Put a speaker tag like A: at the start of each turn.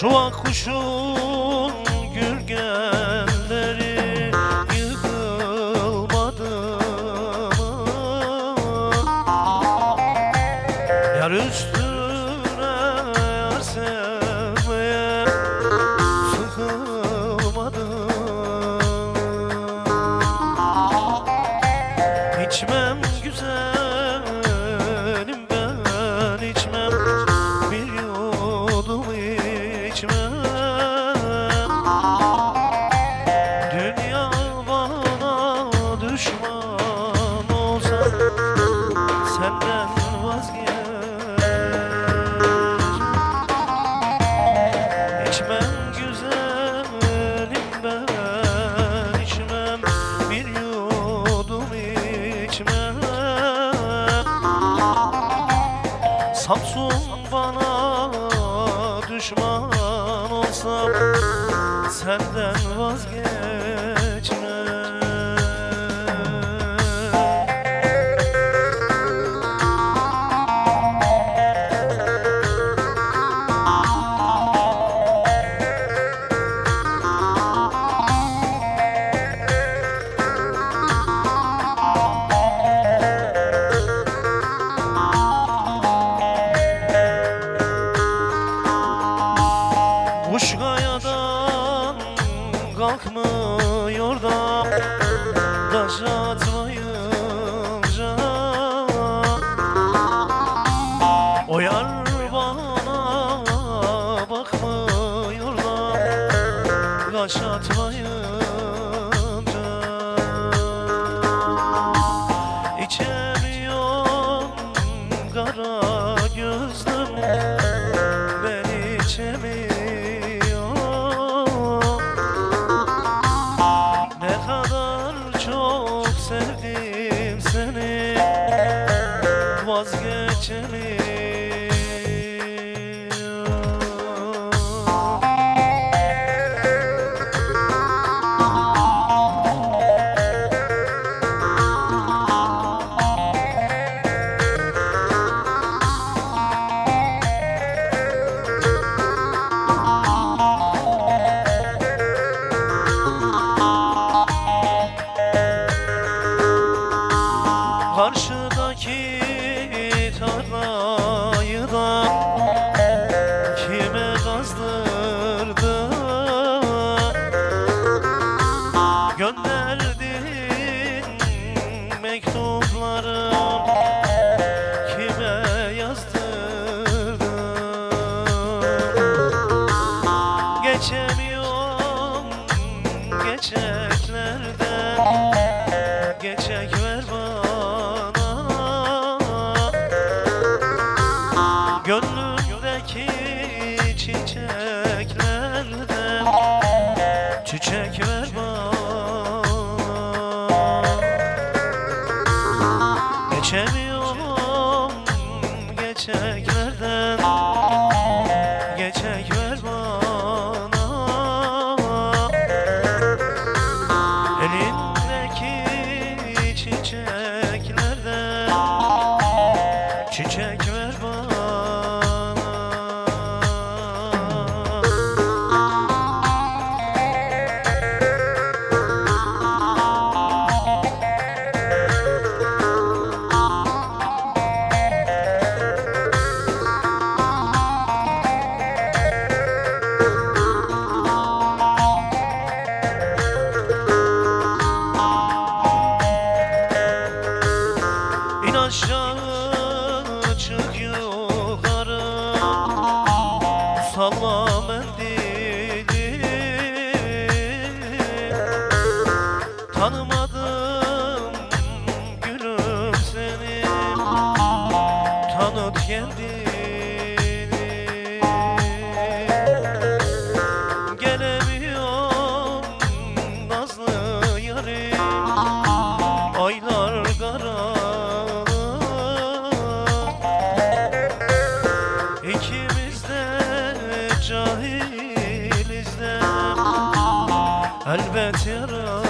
A: Şu kuşun Senden vazgeç İçmem güzelim ben içmem. Bir yudum içmem. Samsun bana düşman olsam Senden vazgeçmem kalkmıyor da Taş atmayınca O bana bakmıyor da Kaş atmayınca İçemiyorum kara gözlüm sevdim seni. Vazgeçemiyorum tarlayı da kime kazdırdı? Gönderdin mektuplarım kime yazdırdın? Geçemiyorum geçeklerden Geçek ver Geçemiyorum geçeklerden Geçek ver bana. Elindeki aşağı çık yukarı. Salla mendili Tanımadım البيت يرى